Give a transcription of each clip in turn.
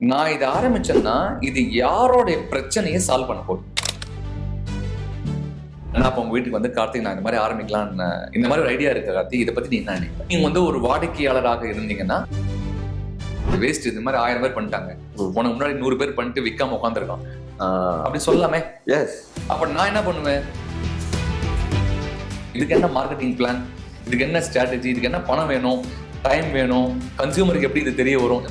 நான் இதை ஆரம்பிச்சேன்னா இது யாரோடைய பிரச்சனையை சால்வ் பண்ண போகுது? நான் அப்போ உங்க வீட்டுக்கு வந்து கார்த்திக் நான் இந்த மாதிரி ஆரம்பிக்கலாம்னு இந்த மாதிரி ஒரு ஐடியா இருக்கு கார்த்திக். இதை பத்தி நீ என்ன நினைக்கிற? நீங்க வந்து ஒரு வாடிக்கையாளராக இருந்தீங்கன்னா வேஸ்ட் இது மாதிரி ஆயிரம் பேர் பண்ணிட்டாங்க. உனக்கு முன்னாடி நூறு பேர் பண்ணிட்டு விற்காம உட்காந்துருக்கான் Ah, அப்படி சொல்லலாமே எஸ் அப்ப நான் என்ன பண்ணுவேன்? இதுக்கு என்ன மார்க்கெட்டிங் பிளான் இதுக்கு என்ன ஸ்ட்ராட்டஜி இதுக்கு என்ன பணம் வேணும்? டைம் வேணும்? கன்சியூமருக்கு எப்படி இது தெரிய வரும்?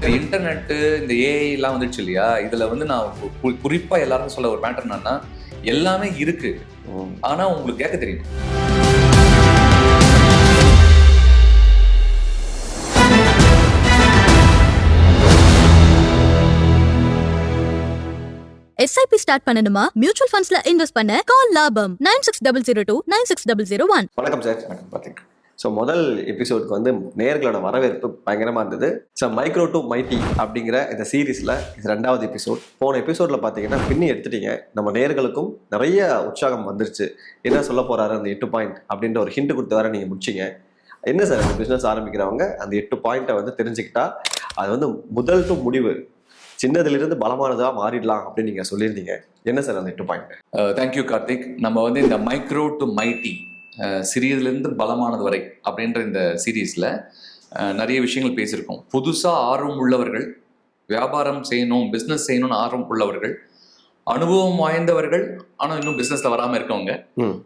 இன்டர்நெட்டு இந்த ஏஐ எல்லாம் வந்துடுச்சு இல்லையா? இதுல வந்து நான் கு- கு- குறிப்பா எல்லாருக்கும் சொல்ல ஒரு பேட்டர்ன் என்னன்னா எல்லாமே இருக்கு. ஆனா உங்களுக்கு கேட்க தெரியும் எஸ்ஐபி ஸ்டார்ட் பண்ணணுமா? மியூச்சுவல் ஃபண்ட்ஸ்ல இன்வெஸ்ட் பண்ண கால் லாபம். Nine six double zero two nine six double zero one வணக்கம் சார் பாத்தீங்க. ஸோ முதல் எபிசோடுக்கு வந்து நேர்களோட வரவேற்பு பயங்கரமாக இருந்தது. ஸோ மைக்ரோ டு மைட்டி அப்படிங்கிற இந்த சீரீஸில் இது ரெண்டாவது எபிசோட் போன எபிசோடில் பார்த்தீங்கன்னா பின்னி எடுத்துட்டீங்க. நம்ம நேர்களுக்கும் நிறைய உற்சாகம் வந்துருச்சு. என்ன சொல்ல போகிறாரு அந்த எட்டு பாயிண்ட் அப்படின்ற ஒரு ஹிண்ட் கொடுத்து வர நீங்கள் முடிச்சிங்க. என்ன சார் அந்த பிஸ்னஸ் ஆரம்பிக்கிறவங்க அந்த எட்டு பாயிண்ட்டை வந்து தெரிஞ்சுக்கிட்டா அது வந்து முதல் டு முடிவு. சின்னதுலேருந்து பலமானதாக மாறிடலாம் அப்படின்னு நீங்கள் சொல்லியிருந்தீங்க. என்ன சார் அந்த எட்டு பாயிண்ட் தேங்க்யூ கார்த்திக் நம்ம வந்து இந்த மைக்ரோ டு மைட்டி சிறியதுலேருந்து பலமானது வரை அப்படின்ற இந்த சீரீஸில் நிறைய விஷயங்கள் பேசியிருக்கோம். புதுசாக ஆர்வம் உள்ளவர்கள் வியாபாரம் செய்யணும் பிஸ்னஸ் செய்யணும்னு ஆர்வம் உள்ளவர்கள் அனுபவம் வாய்ந்தவர்கள் ஆனால் இன்னும் பிஸ்னஸில் வராமல் இருக்கவங்க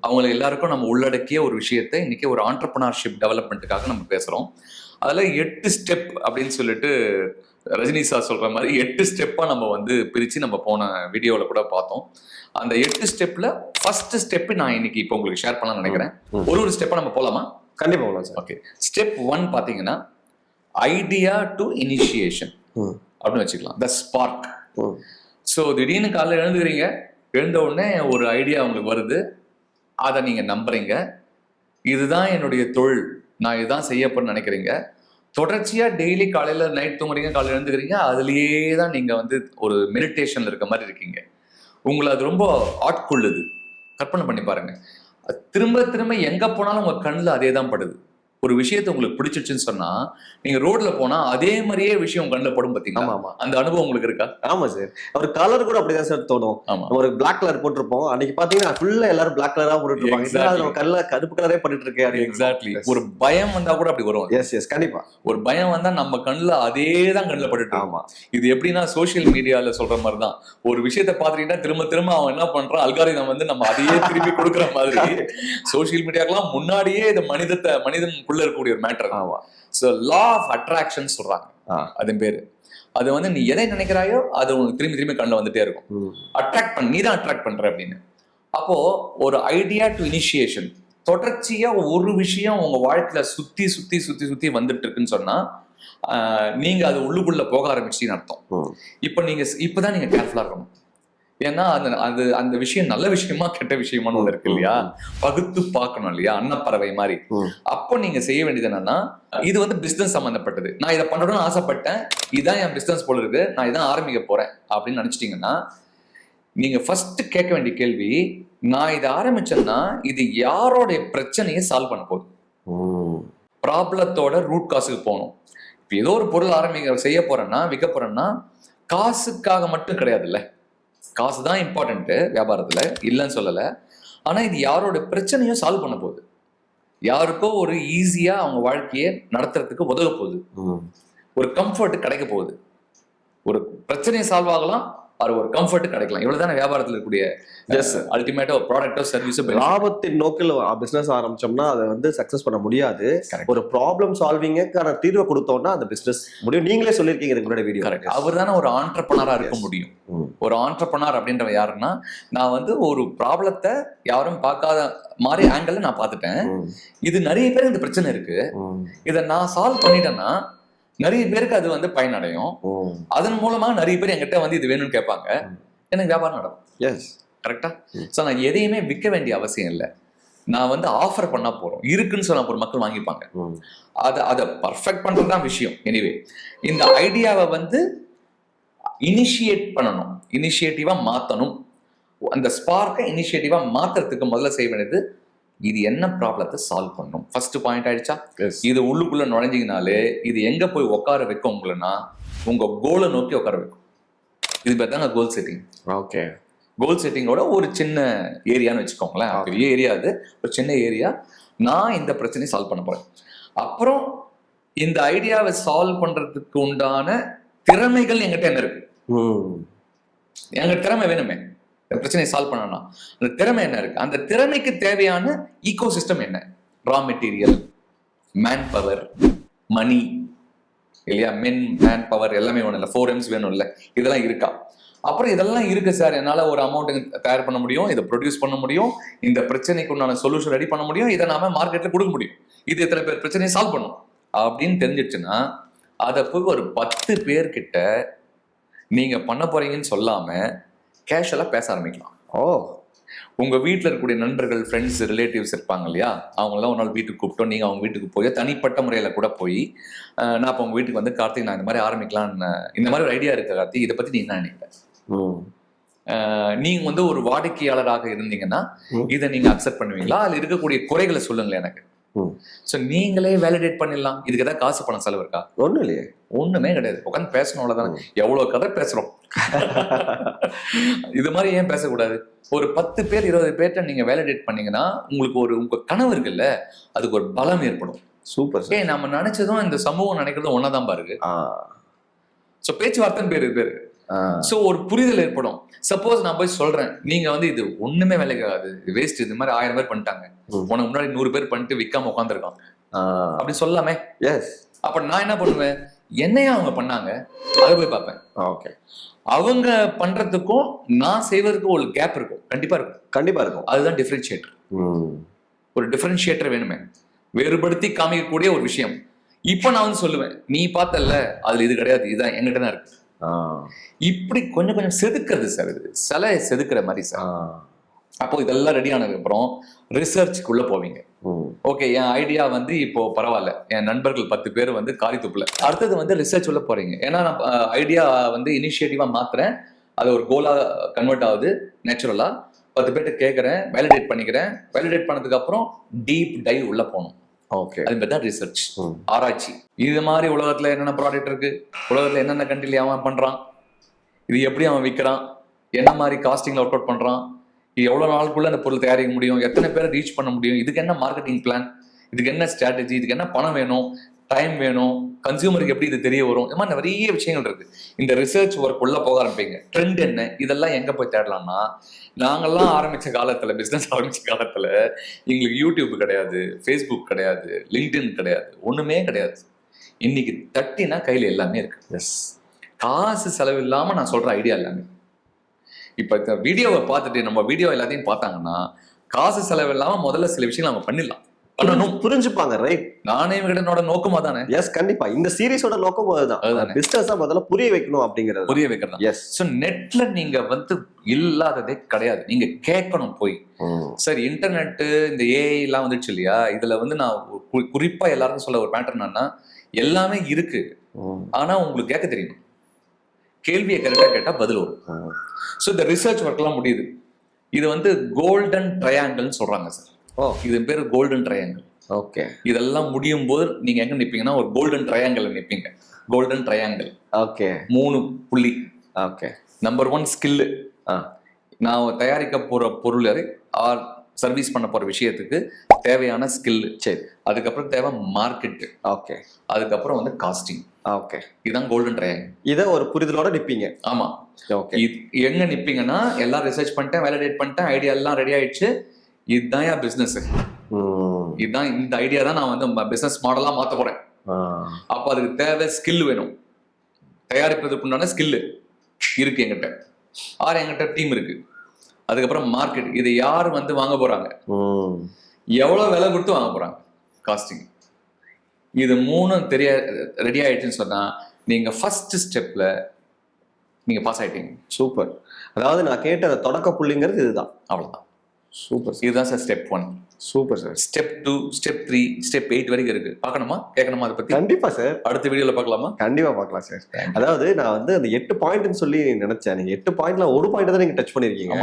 அவங்கள எல்லாருக்கும் நம்ம உள்ளடக்கிய ஒரு விஷயத்தை இன்னைக்கு ஒரு ஆண்டர்பனர்ஷிப் டெவலப்மெண்ட்டுக்காக நம்ம பேசுகிறோம் அதில் எட்டு ஸ்டெப் அப்படின்னு சொல்லிட்டு ரஜினி சார் சொல்ற மாதிரி எட்டு ஸ்டெப்பா நம்ம வந்து பிரிச்சு நம்ம போன வீடியோவில் கூட பார்த்தோம். அந்த எட்டு ஸ்டெப்ல ஃபர்ஸ்ட் ஸ்டெப் நான் இன்னைக்கு இப்போ உங்களுக்கு ஷேர் பண்ணலாம்னு நினைக்கிறேன். ஒரு ஒரு ஸ்டெப்பா நம்ம போலாமா? கண்டிப்பாக போகலாம் சார் ஓகே ஸ்டெப் ஒன் பாத்தீங்கன்னா ஐடியா டு இனிஷியேஷன் அப்படின்னு வச்சுக்கலாம். த ஸ்பார்க் ஸோ திடீர்னு காலைல எழுந்துக்கிறீங்க. எழுந்த உடனே ஒரு ஐடியா உங்களுக்கு வருது. அதை நீங்க நம்புறீங்க. இதுதான் என்னுடைய தொழில். நான் இதுதான் செய்ய போறேன்னு நினைக்கிறீங்க. தொடர்ச்சியாக டெய்லி காலையில் நைட் தூங்குறீங்க காலையில் எழுந்துக்கிறீங்க அதுலேயே தான் நீங்கள் வந்து ஒரு மெடிடேஷனில் இருக்க மாதிரி இருக்கீங்க. உங்களை அது ரொம்ப ஆட்கொள்ளுது. கற்பனை பண்ணி பாருங்கள் அது திரும்ப திரும்ப எங்கே போனாலும் உங்கள் கண்ணில் அதே தான் படுது. ஒரு விஷயத்தை உங்களுக்கு பிடிச்சிருச்சுன்னு சொன்னா நீங்க ரோட்ல போனா அதே மாதிரியே விஷயம் கண்ணில் படும் ஆமா பாத்தீங்களா? ஆமா அந்த அனுபவம் உங்களுக்கு இருக்கா? ஆமா சார் ஒரு கலர் கூட அப்படிதான் சார் தோணும். ஆமா. ஒரு பிளாக் கலர் போட்டிருப்போம். அன்னைக்கு பாத்தீங்கன்னா ஃபுல்லா எல்லாரும் பிளாக் கலரா போட்டுட்டு இருப்பாங்க கல்ல கருப்பு கலரே பண்ணிட்டு இருக்கே எக்ஸாக்ட்லி ஒரு பயம் வந்தா கூட அப்படி வரும். எஸ் எஸ் கண்டிப்பா. ஒரு பயம் வந்தா நம்ம கண்ணுல அதே தான் கண்ணுல பட்டுட்டு. ஆமா. இது எப்படின்னா சோஷியல் மீடியால சொல்ற மாதிரி தான் ஒரு விஷயத்த பாத்துக்கிட்டா திரும்ப திரும்ப அவன் என்ன பண்றான்? அல்காரிதம் வந்து நம்ம அதையே திருப்பி கொடுக்குற மாதிரி. சோஷியல் மீடியாக்கெல்லாம் முன்னாடியே இது மனிதத்தை மனிதனுக்குள்ள இருக்கக்கூடிய ஒரு மேட்டர் ஆமா. ஸோ லா ஆஃப் அட்ராக்ஷன் சொல்றாங்க. ஆ. அது பேரு. அது வந்து நீ எதை நினைக்கிறாயோ அது உனக்கு திரும்பி திரும்பி கண்ணில் வந்துட்டே இருக்கும். அட்ராக்ட் பண்ண நீ தான் அட்ராக்ட் பண்ற அப்படின்னு. அப்போ ஒரு ஐடியா டு இனிஷியேஷன் தொடர்ச்சியா ஒரு விஷயம் உங்க வாழ்க்கையில சுத்தி சுத்தி சுத்தி சுத்தி வந்துட்டு இருக்குன்னு சொன்னா நீங்க அது உள்ளுக்குள்ள போக ஆரம்பிச்சின்னு அர்த்தம். இப்போ நீங்க இப்பதான் நீங்க கேர்ஃபுல்லா இருக்கணும். ஏன்னா அந்த அது அந்த விஷயம் நல்ல விஷயமா கெட்ட விஷயமான்னு ஒண்ணு இருக்கு இல்லையா? பகுத்து பார்க்கணும் இல்லையா? அன்னப்பறவை மாதிரி. அப்போ நீங்க செய்ய வேண்டியது என்னன்னா இது வந்து பிசினஸ் சம்பந்தப்பட்டது. நான் இதை பண்ணணும்னு ஆசைப்பட்டேன். இதான் என் பிசினஸ் போல இருக்கு. நான் இதான் ஆரம்பிக்க போறேன். அப்படின்னு நினைச்சிட்டீங்கன்னா நீங்க ஃபர்ஸ்ட் கேட்க வேண்டிய கேள்வி நான் இதை ஆரம்பிச்சேன்னா இது யாரோடைய பிரச்சனையை சால்வ் பண்ண போகுது. ப்ராப்ளத்தோட ரூட் காசுக்கு போகணும். இப்போ ஏதோ ஒரு பொருள் ஆரம்பிக்க செய்ய போறேன்னா விற்க போறேன்னா காசுக்காக மட்டும் கிடையாதுல்ல. காசு தான் இம்பார்ட்டன்ட்டு வியாபாரத்தில் இல்லைன்னு சொல்லலை. ஆனால் இது யாரோட பிரச்சனையும் சால்வ் பண்ண போகுது. யாருக்கோ ஒரு ஈஸியாக அவங்க வாழ்க்கையை நடத்துறதுக்கு உதவ போகுது. ஒரு கம்ஃபர்ட் கிடைக்க போகுது. ஒரு பிரச்சனையை சால்வ் ஆகலாம் அது ஒரு கம்ஃபர்ட் கிடைக்கலாம் இவ்வளவுதானே வியாபாரத்தில் இருக்கக்கூடிய sir. அல்டிமேட்டா ஒரு ப்ராடக்டோ சர்வீஸோ லாபத்தின் நோக்கில் பிசினஸ் ஆரம்பிச்சோம்னா அதை வந்து சக்சஸ் பண்ண முடியாது. ஒரு ப்ராப்ளம் சால்விங்கான தீர்வை கொடுத்தோம்னா அந்த பிசினஸ் முடியும் நீங்களே சொல்லியிருக்கீங்க உங்களோட வீடியோ கரெக்ட் அவர் தானே ஒரு ஆண்டர்பனரா இருக்க. முடியும். ஒரு ஆண்டர்பனர் அப்படின்றவன் யாருன்னா நான் வந்து ஒரு ப்ராப்ளத்தை யாரும் பார்க்காத மாதிரி ஆங்கிள் நான் பார்த்துட்டேன். இது நிறைய பேருக்கு இந்த பிரச்சனை இருக்கு. இதை நான் சால்வ் பண்ணிட்டேன்னா நிறைய பேருக்கு அது வந்து பயனடையும். அதன் மூலமா நிறைய பேர் என்கிட்ட வந்து இது வேணும்னு கேட்பாங்க. எனக்கு வியாபாரம் நடக்கும். எஸ் கரெக்டா. ஸோ நான் எதையுமே விற்க வேண்டிய அவசியம் இல்லை. நான் வந்து ஆஃபர் பண்ணா போறோம் இருக்குன்னு சொன்னா ஒரு மக்கள் வாங்கிப்பாங்க. அதை அதை பர்ஃபெக்ட் பண்றது தான் விஷயம். எனிவே இந்த ஐடியாவை வந்து இனிஷியேட் பண்ணணும். இனிஷியேட்டிவா மாத்தணும். அந்த ஸ்பார்க்கை இனிஷியேட்டிவா மாத்துறதுக்கு முதல்ல செய்ய வேண்டியது இது என்ன ப்ராப்ளத்தை சால்வ் பண்ணும்? ஃபர்ஸ்ட் பாயிண்ட் ஆயிடுச்சா? இது உள்ளுக்குள்ள நுழைஞ்சிங்கனாலே இது எங்க போய் உட்கார வைக்கும் உங்களன்னா உங்க கோலை நோக்கி உட்கார வைக்கும். இது பேர் தாங்க கோல் செட்டிங் ஓகே கோல் செட்டிங்கோட ஒரு சின்ன ஏரியான்னு வச்சுக்கோங்களேன். பெரிய ஏரியா அது. ஒரு சின்ன ஏரியா. நான் இந்த பிரச்சனையை சால்வ் பண்ண போறேன். அப்புறம் இந்த ஐடியாவை சால்வ் பண்றதுக்கு உண்டான திறமைகள் என்கிட்ட என்ன இருக்கு? ம் எங்க திறமை வேணுமே. பிரச்சனையை சால்வ் பண்ணணும் அந்த திறமை என்ன இருக்கு? அந்த திறமைக்கு தேவையான ஈகோ சிஸ்டம் என்ன? Raw material man power money இல்லையா? மென் மேன் பவர் எல்லாமே வேணும் இல்லை ஃபோர் எம்ஸ் வேணும் இல்லை இதெல்லாம் இருக்கா? அப்புறம் இதெல்லாம் இருக்கு சார் என்னால் ஒரு அமௌண்ட் தயார் பண்ண முடியும் இதை ப்ரொடியூஸ் பண்ண முடியும் இந்த பிரச்சனைக்கு உண்டான சொல்யூஷன் ரெடி பண்ண முடியும் இதை நாம மார்க்கெட்டில் கொடுக்க முடியும். இது எத்தனை பேர் பிரச்சனையை சால்வ் பண்ணும்? அப்படின்னு தெரிஞ்சிடுச்சுன்னா அதை போய் ஒரு பத்து பேர்கிட்ட நீங்கள் பண்ண போறீங்கன்னு சொல்லாமல் கேஷுவலா பேச ஆரம்பிக்கலாம். ஓ. உங்க வீட்டில் இருக்கக்கூடிய நண்பர்கள் ஃப்ரெண்ட்ஸ் ரிலேட்டிவ்ஸ் இருப்பாங்க இல்லையா? அவங்களாம் ஒரு நாள் வீட்டுக்கு கூப்பிட்டோம். நீங்க அவங்க வீட்டுக்கு போய் தனிப்பட்ட முறையில கூட போய் நான் இப்போ உங்க வீட்டுக்கு வந்து கார்த்திக் நான் இந்த மாதிரி ஆரம்பிக்கலாம்னு இந்த மாதிரி ஒரு ஐடியா இருக்கு கார்த்திக். இதை பத்தி நீ என்ன நினைக்கிற? ம். அஹ், நீங்க வந்து ஒரு வாடிக்கையாளராக இருந்தீங்கன்னா. இதை நீங்க அக்செப்ட் பண்ணுவீங்களா? அதுல இருக்கக்கூடிய குறைகளை சொல்லுங்களேன் எனக்கு. ஸோ நீங்களே வேலிடேட் பண்ணிடலாம். இதுக்கு ஏதாவது காசு பணம் செலவு இருக்கா? ஒன்றும் இல்லையே. ஒண்ணுமே கிடையாது. உட்காந்து பேசணும் அவ்வளவுதானே. எவ்வளவு கதை பேசுறோம். இது மாதிரி ஏன் பேசக்கூடாது? ஒரு பத்து பேர் இருபது பேர்ட்ட நீங்க வேலிடேட் பண்ணீங்கன்னா உங்களுக்கு ஒரு உங்க கனவு இருக்குல்ல அதுக்கு ஒரு பலம் ஏற்படும். சூப்பர் சார் ஏன் நம்ம நினைச்சதும் இந்த சமூகம் நினைக்கிறதும் ஒன்னதான் பாருங்க. ஆ. ஸோ பேச்சுவார்த்தைன்னு பேரு பேரு. ஸோ ஒரு புரிதல் ஏற்படும். சப்போஸ் நான் போய் சொல்றேன் நீங்க வந்து இது ஒண்ணுமே வேலைக்கு ஆகாது. வேஸ்ட் இது மாதிரி ஆயிரம் பேர் பண்ணிட்டாங்க. உனக்கு முன்னாடி நூறு பேர் பண்ணிட்டு விற்காம உட்காந்துருக்கான் ஆ. அப்படி சொல்லலாமே எஸ் அப்ப நான் என்ன பண்ணுவேன்? என்னையா அவங்க பண்ணாங்க? அதை போய் பார்ப்பேன். ஓகே அவங்க பண்றதுக்கும் நான் செய்வதற்கும் ஒரு கேப் இருக்கும். கண்டிப்பா இருக்கும். கண்டிப்பா இருக்கும். அதுதான் டிஃபரன்ஷியேட்டர் ஒரு டிஃபரன்ஷியேட்டர் வேணுமே. வேறுபடுத்தி காமிக்கக்கூடிய ஒரு விஷயம். இப்போ நான் வந்து சொல்லுவேன் நீ பார்த்தல்ல அதுல இது கிடையாது. இதுதான் என்கிட்ட தான் இருக்கு. இப்படி கொஞ்சம் கொஞ்சம் செதுக்கிறது சார் இது. சிலை செதுக்கிற மாதிரி சார். அப்போ இதெல்லாம் ரெடி ஆனதுக்கு அப்புறம் ரிசர்ச்சுக்குள்ள போவீங்க ஓகே என் ஐடியா வந்து இப்போ பரவாயில்ல. என் நண்பர்கள் பத்து பேர் வந்து காரி துப்புல. அடுத்தது வந்து ரிசர்ச் உள்ள போறீங்க. ஏன்னா நான் ஐடியா வந்து இனிஷியேட்டிவா மாத்துறேன். அது ஒரு கோலா கன்வெர்ட் ஆகுது நேச்சுரலா பத்து பேர்ட்ட கேட்கறேன் வேலிடேட் பண்ணிக்கிறேன். வேலிடேட் பண்ணதுக்கு அப்புறம் டீப் டைவ் உள்ள போகணும். ஓகே அது தான் ரிசர்ச் ம் ஆராய்ச்சி. இது மாதிரி உலகத்துல என்னென்ன ப்ராடக்ட் இருக்கு? உலகத்துல என்னென்ன கண்ட்ரில அவன் பண்றான்? இது எப்படி அவன் விற்கிறான் என்ன மாதிரி காஸ்டிங்ல ஒர்க் அவுட் பண்றான்? இது எவ்வளவு நாளுக்குள்ள அந்த பொருள் தயாரிக்க முடியும்? எத்தனை பேரை ரீச் பண்ண முடியும்? இதுக்கு என்ன மார்க்கெட்டிங் பிளான் இதுக்கு என்ன ஸ்ட்ராட்டஜி இதுக்கு என்ன பணம் வேணும்? டைம் வேணும்? கன்சியூமருக்கு எப்படி இது தெரிய வரும்? இந்த மாதிரி நிறைய விஷயங்கள் இருக்கு. இந்த ரிசர்ச் ஒர்க் உள்ள போக ஆரம்பிப்பீங்க. ட்ரெண்ட் என்ன? இதெல்லாம் எங்க போய் தேடலாம்னா நாங்கெல்லாம் ஆரம்பிச்ச காலத்துல பிசினஸ் ஆரம்பிச்ச காலத்துல எங்களுக்கு யூடியூப் கிடையாது ஃபேஸ்புக் கிடையாது லிங்க்டின் கிடையாது ஒண்ணுமே கிடையாது. இன்னைக்கு தட்டினா கையில எல்லாமே இருக்கு. எஸ் காசு செலவு இல்லாம நான் சொல்ற ஐடியா எல்லாமே. இப்ப வீடியோவை பார்த்துட்டு நம்ம வீடியோ எல்லாத்தையும் பார்த்தாங்கன்னா காசு செலவு இல்லாம முதல்ல சில விஷயங்கள் நம்ம பண்ணிடலாம். புரிஞ்சுப்பாங்க ரைட் நானே விகடனோட நோக்கமா தானே? எஸ் கண்டிப்பா. இந்த சீரிஸோட நோக்கம் அதுதான். பிசினஸ் முதல்ல புரிய வைக்கணும் அப்படிங்கிறது புரிய வைக்கிறதா எஸ் ஸோ நெட்ல நீங்க வந்து இல்லாததே கிடையாது. நீங்க கேட்கணும் போய். சார் இன்டர்நெட்டு இந்த ஏஐ எல்லாம் வந்துச்சு இல்லையா? இதுல வந்து நான் குறிப்பா எல்லாருக்கும் சொல்ல ஒரு பேட்டர்ன் என்னன்னா எல்லாமே இருக்கு. ஆனா உங்களுக்கு கேட்க தெரியணும் கேள்வியை கரெக்டா கேட்டா பதில் வரும். ஸோ இந்த ரிசர்ச் ஒர்க்லாம் முடியுது. இது வந்து கோல்டன் ட்ரையாங்கிள்னு சொல்றாங்க சார் ஓ. இது பேர் கோல்டன் ட்ரையாங்கிள் ஓகே இதெல்லாம் முடியும் போது நீங்க எங்க நிப்பீங்கன்னா ஒரு கோல்டன் ட்ரையாங்கிள் நிப்பீங்க. கோல்டன் ட்ரையாங்கிள் ஓகே மூணு புள்ளி. ஓகே நம்பர் ஒன் ஸ்கில்லு நான் தயாரிக்க போற பொருள் ஆர் சர்வீஸ் பண்ண போற விஷயத்துக்கு தேவையான ஸ்கில் சரி. அதுக்கப்புறம் தேவை மார்க்கெட்டு ஓகே அதுக்கப்புறம் வந்து காஸ்டிங் ஓகே இதுதான் கோல்டன் ட்ரையாங்கிள் இத ஒரு புரிதலோட நிப்பீங்க. ஆமா. ஓகே எங்க நிப்பீங்கன்னா எல்லாம் ரிசர்ச் பண்ணிட்டேன் வேலிடேட் பண்ணிட்டேன் ஐடியா எல்லாம் ரெடி ஆயிடுச்சு. இதுதான் என் பிசினஸ் இதுதான் இந்த ஐடியா தான் நான் வந்து பிசினஸ் மாடலா மாத்த போறேன். அப்ப அதுக்கு தேவை ஸ்கில் வேணும். தயாரிப்பதற்கு உண்டான ஸ்கில் இருக்கு எங்கிட்ட ஆறு எங்கிட்ட டீம் இருக்கு. அதுக்கப்புறம் மார்க்கெட் இதை யார் வந்து வாங்க போறாங்க? எவ்வளவு விலை கொடுத்து வாங்க போறாங்க? காஸ்டிங் இது மூணும் தெரிய ரெடி ஆயிடுச்சுன்னு சொன்னா நீங்க ஃபர்ஸ்ட் ஸ்டெப்ல நீங்க பாஸ் ஆயிட்டீங்க. சூப்பர். அதாவது நான் கேட்ட தொடக்க புள்ளிங்கிறது இதுதான். அவ்வளவுதான். சூப்பர் இதுதான் sir step one super sir step two step three step eight வரைக்கும் இருக்கு. பார்க்கணுமா? கேட்கணுமா அதை பத்தி? கண்டிப்பா சார் அடுத்த வீடியோல பார்க்கலாமா? கண்டிப்பா பார்க்கலாம் சார் அதாவது நான் வந்து அந்த எட்டு பாயிண்ட்னு சொல்லி நினைச்சேன். நீங்க எட்டு பாயிண்ட்ல ஒரு பாயிண்ட் தான் நீங்க டச் பண்ணிருக்கீங்க.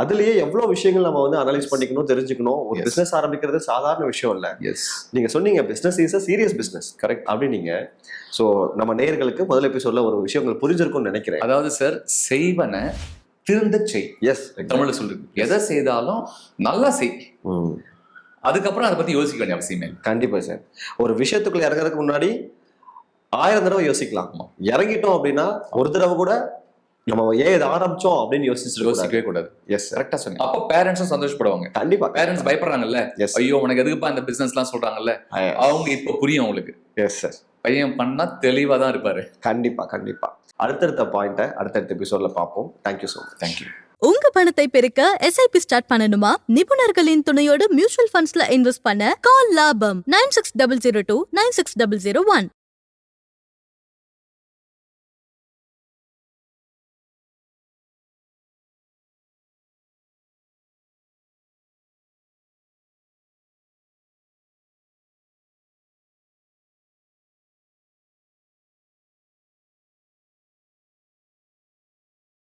அதுலயே எவ்வளவு விஷயங்கள் நம்ம வந்து அனலைஸ் பண்ணிக்கணும் தெரிஞ்சுக்கணும். ஒரு. பிசினஸ் ஆரம்பிக்கிறது சாதாரண விஷயம் இல்ல. நீங்க சொன்னீங்க business is a serious business correct அப்படின்னீங்க. So நம்ம நேயர்களுக்கு முதல் எபிசோட்ல ஒரு விஷயங்கள் புரிஞ்சிருக்கும்னு நினைக்கிறேன். அதாவது சார் செய்வன திருந்த செய். எஸ் தமிழ்ல சொல்றது. எதை செய்தாலும் நல்லா செய். அதுக்கப்புறம் அதை பத்தி யோசிக்க வேண்டிய அவசியமே. கண்டிப்பா சார் ஒரு விஷயத்துக்குள்ள இறங்குறதுக்கு முன்னாடி ஆயிரம் தடவை யோசிக்கலாம். இறங்கிட்டோம் அப்படின்னா ஒரு தடவை கூட நம்ம ஏன் இதை ஆரம்பிச்சோம் அப்படின்னு யோசிச்சு யோசிக்கவே கூடாது. எஸ் கரெக்டா சொன்னீங்க. அப்போ பேரண்ட்ஸும் சந்தோஷப்படுவாங்க. கண்டிப்பா. பேரண்ட்ஸ் பயப்படுறாங்கல்ல. எஸ் ஐயோ உனக்கு எதுக்குப்பா இந்த பிசினஸ் எல்லாம் சொல்றாங்கல்ல? அவங்க இப்ப புரியும் அவங்களுக்கு. எஸ் சார் பையன் பண்ணா தெளிவா தான் இருப்பாரு. கண்டிப்பா கண்டிப்பா. அடுத்தடுத்த பாயிண்ட்டை அடுத்தடுத்த எபிசோட்ல பார்ப்போம். தேங்க்யூ ஸோ மச் தேங்க்யூ உங்க பணத்தை பெருக்க எஸ்ஐபி ஸ்டார்ட் பண்ணணுமா? நிபுணர்களின் துணையோடு மியூச்சுவல் ஃபண்ட்ஸ்ல இன்வெஸ்ட் பண்ண கால் லாபம். Nine six double zero two nine six double zero one